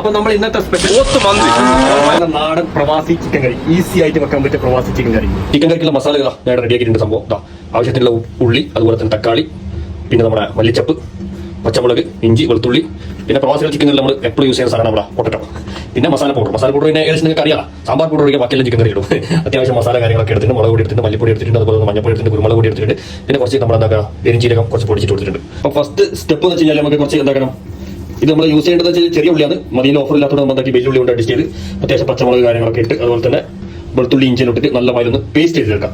അപ്പൊ നമ്മൾ ഇന്നത്തെ സ്പെഷ്യൽ നാടൻ പ്രവാസി ചിക്കൻ കറി ഈസി ആയിട്ട് വെക്കാൻ പറ്റിയ പ്രവാസി ചിക്കൻ കറി ചിക്കൻ കറിക്കുള്ള മസാലകൾ ഞാൻ റെഡിയാക്കിയിട്ടുണ്ട് സംഭവം. ആവശ്യത്തിനുള്ള ഉള്ളി അതുപോലെ തന്നെ തക്കാളി പിന്നെ നമ്മുടെ മല്ലിച്ചപ്പ് പച്ചമുളക് ഇഞ്ചി വെളുത്തുള്ളി. പിന്നെ പ്രവാസികൾ ചിക്കൻ നമ്മൾ എപ്പോഴും യൂസ് ചെയ്യുന്ന സാധനം നമ്മുടെ പൊട്ടറ്റോ പിന്നെ മസാല പൗഡർ മസാല പൗഡർ പിന്നെ ഏകദേശം നിങ്ങൾക്ക് അറിയാം സാമ്പാർ പൗഡർ ഒഴികെ ബാക്കിയെല്ലാം ചിക്കൻ കറി ഇടും. അത്യാവശ്യം മസാല കാര്യങ്ങളൊക്കെ എടുത്തിട്ടുണ്ട്. മുളക് പൊടി എടുത്തിട്ടുണ്ട് മല്ലിപ്പൊടി എടുത്തിട്ടുണ്ട് അതുപോലെ മഞ്ഞപ്പൊടി എടുത്തിട്ടുണ്ട് കുരുമുളക് പൊടി എടുത്തിട്ടുണ്ട്. പിന്നെ കുറച്ച് നമ്മൾ എന്താ പെരിഞ്ചീരകം കുറച്ച് പൊടിച്ചിട്ട് കൊടുത്തിട്ടുണ്ട്. അപ്പോൾ ഫസ്റ്റ് സ്റ്റെപ്പ് എന്ന് വെച്ച് കഴിഞ്ഞാൽ നമുക്ക് കുറച്ച് എന്താക്കണം? ഇത് നമ്മൾ യൂസ് ചെയ്യേണ്ടത് ചെറിയ ഉള്ളിയാണ്. മതിയിൽ ഓഫർ ഇല്ലാത്തതുകൊണ്ട് നമ്മൾ എന്താക്കി ഉള്ളി കൊണ്ട് അഡ്ജസ്റ്റ് ചെയ്ത് അത്യാവശ്യം പച്ചമുളക് കാര്യങ്ങളൊക്കെ ഇട്ട് അതുപോലെ തന്നെ വെളുത്തുള്ളി ഇഞ്ചിയും ഇട്ടിട്ട് നല്ല വായിലൊന്ന് പേസ്റ്റ് ചെയ്തെടുക്കാം.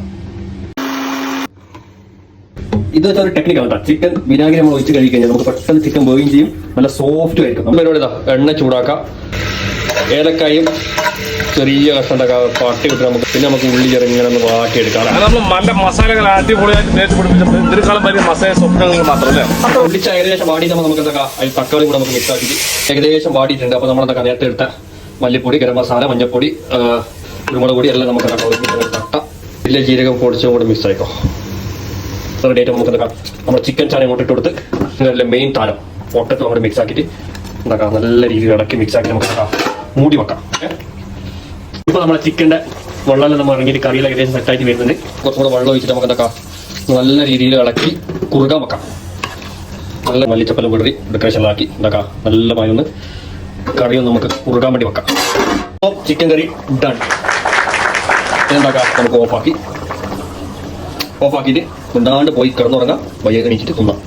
ഇത് വെച്ചാൽ ഒരു ടെക്നിക്കാണ് കേട്ടോ. ചിക്കൻ വിനാഗിരി നമ്മൾ ഒഴിച്ച് കഴിക്കഴിഞ്ഞാൽ നമുക്ക് പെട്ടെന്ന് ചിക്കൻ വേവുകയും ചെയ്യും. നല്ല സോഫ്റ്റ് ആയിരിക്കും. നമ്മൾ പരിപാടി എണ്ണ ചൂടാക്കാം. ഏലക്കായും ചെറിയ കഷ്ണം ഉണ്ടാക്കാം പാട്ടി വിട്ട് നമുക്ക് പിന്നെ നമുക്ക് ഉള്ളി ചെറുങ്ങനെ ഒന്ന് വാട്ടിയെടുക്കാം. എടുക്കാം നമ്മൾ നല്ല മസാലകൾ അടിപൊളിയായിട്ട് തേച്ച് പിടിപ്പിച്ചിട്ട് ഇതിനേക്കാളും വലിയ മസാല സ്വപ്നങ്ങൾ മാത്രമല്ലേ അപ്പോൾ ഉള്ളിച്ച ഏകദേശം നമ്മൾ നമുക്ക് എന്താ അതിൽ തക്കാളി കൂടെ നമുക്ക് മിക്സ് ആക്കി ഏകദേശം വാടിയിട്ടുണ്ട്. അപ്പോൾ നമ്മളെന്താ നേരത്തെ ഇട്ട മല്ലിപ്പൊടി ഗരം മസാല മഞ്ഞപ്പൊടി കുരുമുളക് പൊടി എല്ലാം നമുക്ക് തട്ട. വലിയ ജീരകം പൊടിച്ചും കൂടെ മിക്സ് ആയിക്കോ. റെഡി ആയിട്ട് നമുക്ക് എന്താക്കാം നമ്മുടെ ചിക്കൻ ചാന ഇങ്ങോട്ട് ഇട്ട് കൊടുത്ത് മെയിൻ താരം പൊട്ടറ്റ് നമ്മൾ മിക്സ് ആക്കിയിട്ട് എന്താക്കാം നല്ല രീതിയിൽ ഇളക്കി മിക്സ് ആക്കി നമുക്ക് മൂടി വെക്കാം? ഇപ്പൊ നമ്മുടെ ചിക്കന്റെ വെള്ളം നമ്മൾ ഇറങ്ങിയിട്ട് കറിയിൽ ഏകദേശം സെറ്റായിട്ട് വരുന്നുണ്ട്. കുറച്ചും കൂടെ വെള്ളം ഒഴിച്ചിട്ട് നമുക്ക് എന്താക്കാം നല്ല രീതിയിൽ ഇളക്കി കുറുകാൻ വെക്കാം. നല്ല മല്ലിച്ചപ്പലം വിടറി ആക്കി എന്താക്കാം നല്ല ഒന്ന് കറി നമുക്ക് കുറുകാൻ വേണ്ടി വെക്കാം. അപ്പോൾ ചിക്കൻ കറി ഡൺ എന്താക്കാം നമുക്ക് ഓഫാക്കി ഓഫാക്കിയിട്ട് മിണ്ടാണ്ട് പോയി കിടന്നുറങ്ങാം. വയ്യ എണീച്ചിട്ട് തിന്നാം.